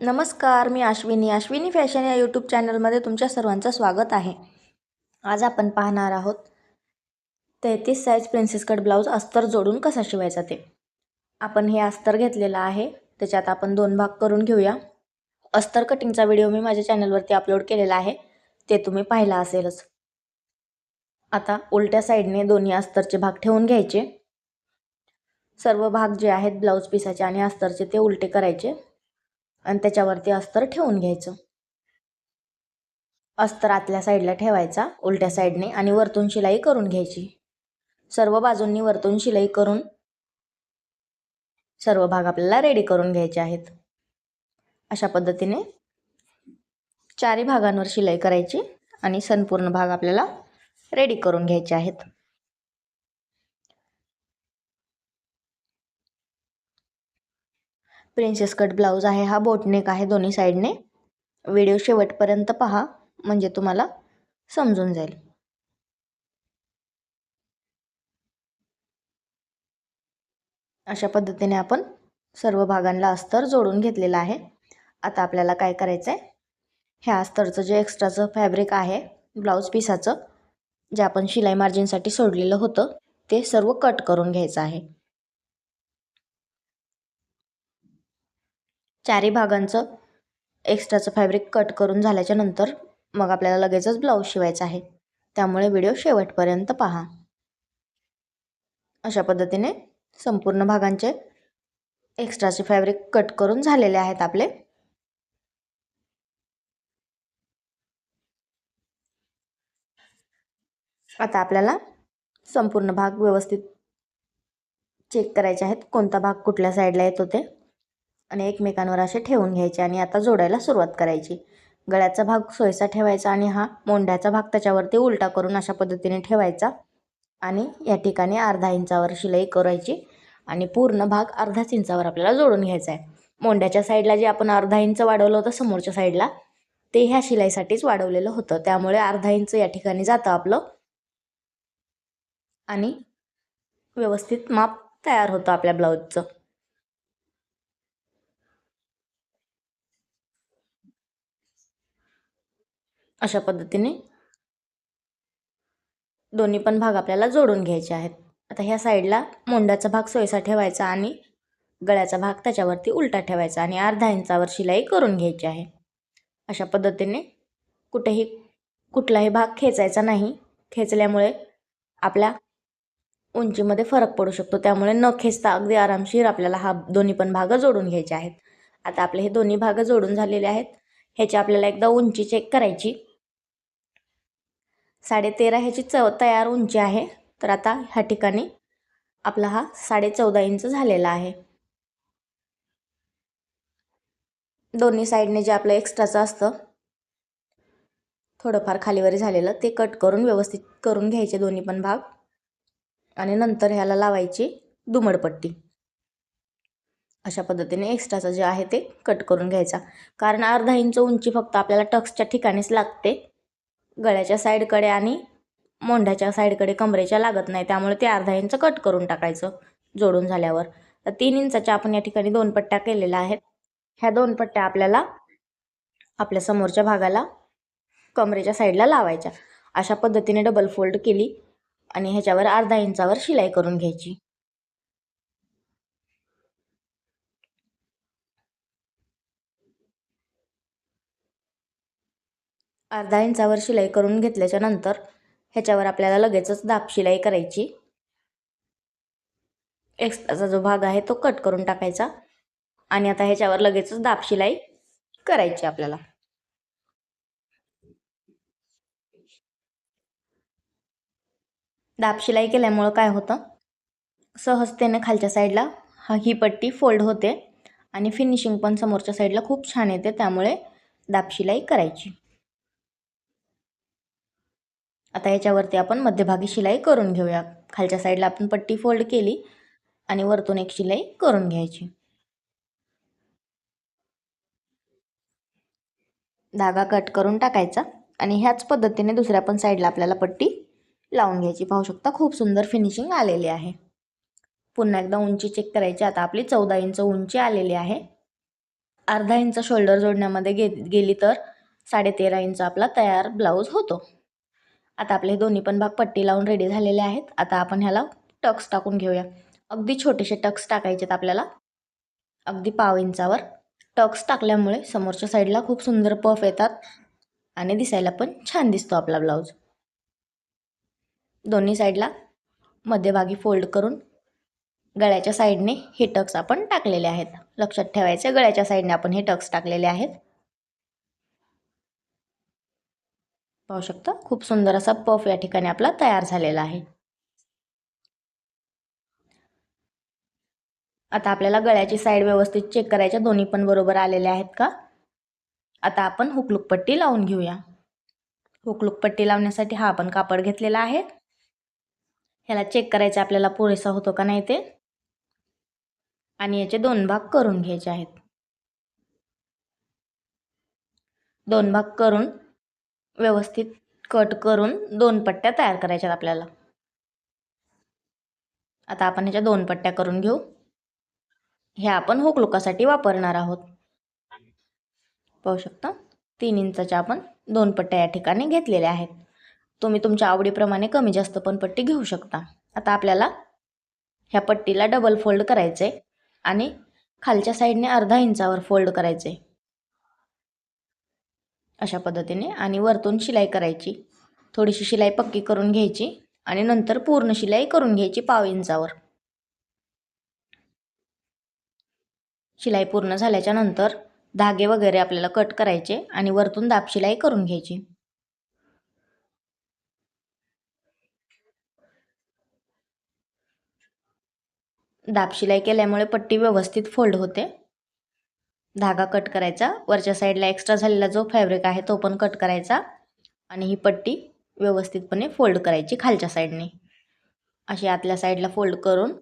नमस्कार मी अश्विनी. अश्विनी फॅशन या यूट्यूब चॅनलमध्ये तुमच्या सर्वांचं स्वागत आहे. आज आपण पाहणार आहोत तेहतीस साईज प्रिन्सेस कट ब्लाऊज अस्तर जोडून कसा शिवायचा ते आपण हे अस्तर घेतलेलं आहे. त्याच्यात आपण दोन भाग करून घेऊया. अस्तर कटिंगचा व्हिडिओ मी माझ्या चॅनलवरती अपलोड केलेला आहे. ते तुम्ही पाहिला असेलच. आता उलट्या साईडने दोन्ही अस्तरचे भाग ठेवून घ्यायचे. सर्व भाग जे आहेत ब्लाऊज पिसाचे आणि अस्तरचे ते उलटे करायचे. आणि त्याच्यावरती अस्तर ठेवून घ्यायचं. अस्तर आतल्या साईडला ठेवायचा उलट्या साईडने आणि वरतून शिलाई करून घ्यायची. सर्व बाजूंनी वरतून शिलाई करून सर्व भाग आपल्याला रेडी करून घ्यायचे आहेत. अशा पद्धतीने चारही भागांवर शिलाई करायची आणि संपूर्ण भाग आपल्याला रेडी करून घ्यायचे आहेत. प्रिन्सेस कट ब्लाऊज आहे हा बोटनेक आहे दोन्ही साईडने व्हिडिओ शेवटपर्यंत पहा म्हणजे तुम्हाला समजून जाईल. अशा पद्धतीने आपण सर्व भागांना अस्तर जोडून घेतलेलं आहे. आता आपल्याला काय करायचं आहे ह्या अस्तरचं जे एक्स्ट्राचं फॅब्रिक आहे ब्लाऊज पिसाचं जे आपण शिलाई मार्जिनसाठी सोडलेलं होतं ते सर्व कट करून घ्यायचं आहे. चारही भागांचं एक्स्ट्राचं फॅब्रिक कट करून झाल्याच्यानंतर मग आपल्याला लगेचच ब्लाऊज शिवायचा आहे. त्यामुळे व्हिडिओ शेवटपर्यंत पहा. अशा पद्धतीने संपूर्ण भागांचे एक्स्ट्राचे फॅब्रिक कट करून झालेले आहेत आपले. आता आपल्याला संपूर्ण भाग व्यवस्थित चेक करायचे आहेत. कोणता भाग कुठल्या साईडला येतो ते आणि एकमेकांवर असे ठेवून घ्यायचे आणि आता जोडायला सुरुवात करायची. गळ्याचा भाग सोयीचा ठेवायचा आणि हा मोंड्याचा भाग त्याच्यावरती उलटा करून अशा पद्धतीने ठेवायचा आणि या ठिकाणी अर्धा इंचावर शिलाई करायची आणि पूर्ण भाग अर्धाच इंचावर आपल्याला जोडून घ्यायचा आहे. मोंड्याच्या साईडला जे आपण अर्धा इंच वाढवलं होतं समोरच्या साईडला ते ह्या शिलाईसाठीच वाढवलेलं होतं. त्यामुळे अर्धा इंच या ठिकाणी जातं आपलं आणि व्यवस्थित माप तयार होतं आपल्या ब्लाऊजचं. अशा पद्धतीने दोन्ही पण भाग आपल्याला जोडून घ्यायचे आहेत. आता ह्या साईडला मोंडाचा भाग सोयीसा ठेवायचा आणि गळ्याचा भाग त्याच्यावरती उलटा ठेवायचा आणि अर्धा इंचावर शिलाई करून घ्यायची आहे. अशा पद्धतीने कुठेही कुठलाही भाग खेचायचा नाही. खेचल्यामुळे आपल्या उंचीमध्ये फरक पडू शकतो. त्यामुळे न खेचता अगदी आरामशीर आपल्याला हा दोन्ही पण भाग जोडून घ्यायचे आहेत. आता आपले हे दोन्ही भाग जोडून झालेले आहेत. ह्याची आपल्याला एकदा उंची चेक करायची. साडे तेरा ह्याची चव तयार उंची आहे. तर आता ह्या ठिकाणी आपला हा साडे चौदा इंच झालेला आहे. दोन्ही साईडने जे आपलं एक्स्ट्राचं असतं थोडंफार खालीवरी झालेलं ते कट करून व्यवस्थित करून घ्यायचे दोन्ही पण भाग. आणि नंतर ह्याला लावायची दुमडपट्टी. अशा पद्धतीने एक्स्ट्राचं जे आहे ते कट करून घ्यायचा. कारण अर्धा इंच उंची फक्त आपल्याला टक्सच्या ठिकाणीच लागते. गळ्याच्या साईडकडे आणि मोंढ्याच्या साईडकडे कमरेच्या लागत नाही. त्यामुळे ते अर्धा इंच कट करून टाकायचं जोडून झाल्यावर. तर तीन इंचाच्या आपण या ठिकाणी दोन पट्ट्या केलेल्या आहेत. ह्या दोन पट्ट्या आपल्याला आपल्या समोरच्या भागाला कमरेच्या साईडला लावायच्या. अशा पद्धतीने डबल फोल्ड केली आणि ह्याच्यावर अर्धा इंचावर शिलाई करून घ्यायची. अर्धा इंचावर शिलाई करून घेतल्याच्या नंतर ह्याच्यावर आपल्याला लगेचच दाब शिलाई करायची. एक्स्ट्राचा जो भाग आहे तो कट करून टाकायचा आणि आता ह्याच्यावर लगेचच दाब शिलाई करायची आपल्याला. दाब शिलाई केल्यामुळं काय होतं? सहजतेने खालच्या साईडला हा ही पट्टी फोल्ड होते आणि फिनिशिंग पण समोरच्या साईडला खूप छान येते त्यामुळे दाब शिलाई करायची. आता याच्यावरती आपण मध्यभागी शिलाई करून घेऊया. खालच्या साईडला आपण पट्टी फोल्ड केली आणि वरतून एक शिलाई करून घ्यायची. धागा कट करून टाकायचा आणि ह्याच पद्धतीने दुसऱ्या पण साईडला आपल्याला पट्टी लावून घ्यायची. पाहू शकता खूप सुंदर फिनिशिंग आलेली आहे. पुन्हा एकदा उंची चेक करायची. आता आपली चौदा इंच उंची आलेली आहे. अर्धा इंच शोल्डर जोडण्यामध्ये गे गेली तर साडेतेरा इंच आपला तयार ब्लाऊज होतो. आता आपले दोन्ही पण भाग पट्टी लावून रेडी झालेले आहेत. आता आपण ह्याला टक्स टाकून घेऊया. अगदी छोटेसे टक्स टाकायचेत आपल्याला. अगदी पाव इंचावर. टक्स टाकल्यामुळे समोरच्या साईडला खूप सुंदर पफ येतात आणि दिसायला पण छान दिसतो आपला ब्लाऊज दोन्ही साईडला मध्यभागी फोल्ड करून गळ्याच्या साईडने हे टक्स आपण टाकलेले आहेत. लक्षात ठेवायचे गळ्याच्या साईडने आपण हे टक्स टाकलेले आहेत. पाहू शकता. खूप सुंदर असा पफ या ठिकाणी आपला तयार झालेला आहे. आता आपल्याला गळ्याची साईड व्यवस्थित चेक करायच्या. दोन्ही पण बरोबर आलेल्या आहेत का? आता आपण हुकलूक पट्टी लावून घेऊया. हुकलूक पट्टी लावण्यासाठी हा आपण कापड घेतलेला आहे. ह्याला चेक करायचं आपल्याला पुरेसा होतो का नाही ते. आणि याचे दोन भाग करून घ्यायचे आहेत. दोन भाग करून व्यवस्थित कट करून दोन पट्ट्या तयार करायच्यात आपल्याला. आता आपण ह्याच्या दोन पट्ट्या करून घेऊ. ह्या आपण हुकलुकासाठी वापरणार आहोत. पाहू शकता? तीन इंचाच्या आपण दोन पट्ट्या या ठिकाणी घेतलेल्या आहेत. तुम्ही तुमच्या आवडीप्रमाणे कमी जास्त पण पट्टी घेऊ शकता. आता आपल्याला ह्या पट्टीला डबल फोल्ड करायचं आहे आणि खालच्या साईडने अर्धा इंचावर फोल्ड करायचे अशा पद्धतीने आणि वरतून शिलाई करायची. थोडीशी शिलाई पक्की करून घ्यायची आणि नंतर पूर्ण शिलाई करून घ्यायची पाव इंचावर. शिलाई पूर्ण झाल्याच्यानंतर धागे वगैरे आपल्याला कट करायचे आणि वरतून दाब शिलाई करून घ्यायची. दाब शिलाई केल्यामुळे पट्टी व्यवस्थित फोल्ड होते. धागा कट करायचा. वरच्या साईडला एक्स्ट्रा झालेला जो फॅब्रिक आहे तो पण कट करायचा. आणि ही पट्टी व्यवस्थितपणे फोल्ड करायची खालच्या साईडने अशी आतल्या साईडला फोल्ड करून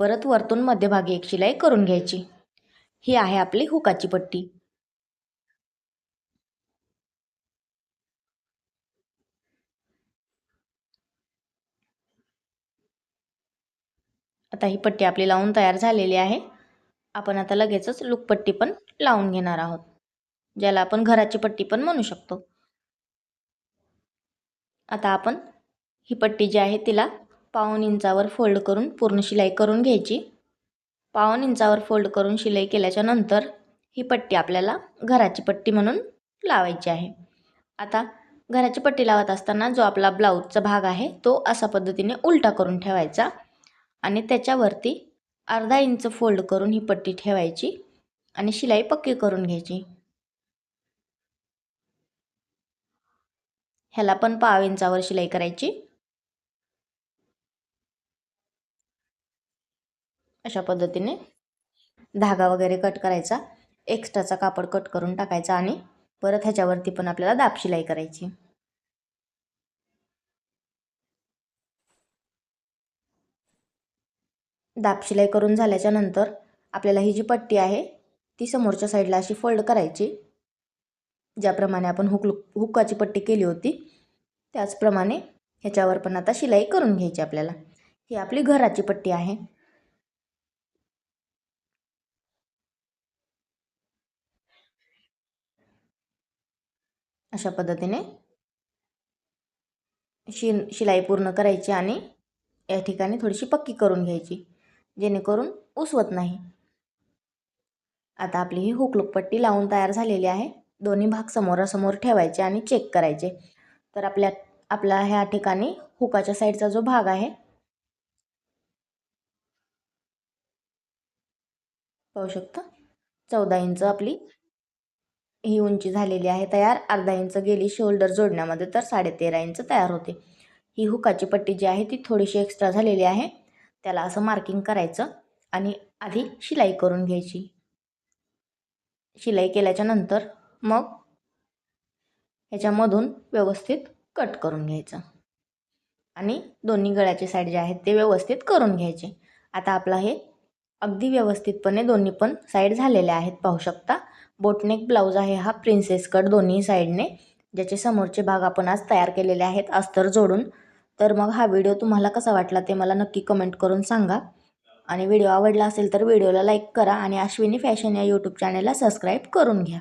परत वरतून मध्यभागी एक शिलाई करून घ्यायची. ही आहे आपली हुकाची पट्टी. आता ही पट्टी आपली लावून तयार झालेली आहे. आपण आता लगेचच लुकपट्टी पण लावून घेणार आहोत ज्याला आपण घराची पट्टी पण म्हणू शकतो. आता आपण ही पट्टी जी आहे तिला पाऊन इंचावर फोल्ड करून पूर्ण शिलाई करून घ्यायची. पाऊन इंचावर फोल्ड करून शिलाई केल्याच्यानंतर ही पट्टी आपल्याला घराची पट्टी म्हणून लावायची आहे. आता घराची पट्टी लावत असताना जो आपला ब्लाऊजचा भाग आहे तो असा पद्धतीने उलटा करून ठेवायचा आणि त्याच्यावरती अर्धा इंच फोल्ड करून ही पट्टी ठेवायची आणि शिलाई पक्की करून घ्यायची. ह्याला पण पाव इंचावर शिलाई करायची. अशा पद्धतीने धागा वगैरे कट करायचा. एक्स्ट्राचा कापड कट करून टाकायचा आणि परत ह्याच्यावरती पण आपल्याला दाब शिलाई करायची. दाब शिलाई करून झाल्याच्यानंतर आपल्याला ही जी पट्टी आहे ती समोरच्या साईडला अशी फोल्ड करायची. ज्याप्रमाणे आपण हुक हुकाची पट्टी केली होती त्याचप्रमाणे ह्याच्यावर पण आता शिलाई करून घ्यायची आपल्याला. ही आपली घराची पट्टी आहे. अशा पद्धतीने शि शिलाई पूर्ण करायची आणि या ठिकाणी थोडीशी पक्की करून घ्यायची. जेणेकरून उसवत नाही. आता आपली ही हुकलूक पट्टी लावून तयार झालेली आहे. दोन्ही भाग समोरासमोर ठेवायचे आणि चेक करायचे. तर आपल्या आपला ह्या ठिकाणी हुकाच्या साईडचा जो भाग आहे पाहू शकता? चौदा इंच आपली ही उंची झालेली आहे तयार. अर्धा इंच गेली शोल्डर जोडण्यामध्ये तर साडेतेरा इंच तयार होते. ही हुकाची पट्टी जी आहे ती थोडीशी एक्स्ट्रा झालेली आहे. त्याला असं मार्किंग करायचं आणि आधी शिलाई करून घ्यायची. शिलाई केल्याच्यानंतर मग ह्याच्यामधून व्यवस्थित कट करून घ्यायचं. आणि दोन्ही गळ्याचे साईड जे आहेत ते व्यवस्थित करून घ्यायचे. आता आपलं हे अगदी व्यवस्थितपणे दोन्ही पण साईड झालेले आहेत पाहू शकता. बोटनेक ब्लाऊज आहे हा प्रिन्सेस कट दोन्ही साईडने ज्याचे समोरचे भाग आपण आज तयार केलेले आहेत अस्तर जोडून. तर मग हा व्हिडिओ तुम्हाला कसा वाटला ते मला नक्की कमेंट करून सांगा. आणि व्हिडिओ आवडला असेल तर व्हिडिओला लाईक करा आणि अश्विनी फॅशन या यूट्यूब चॅनलला सबस्क्राईब करून घ्या.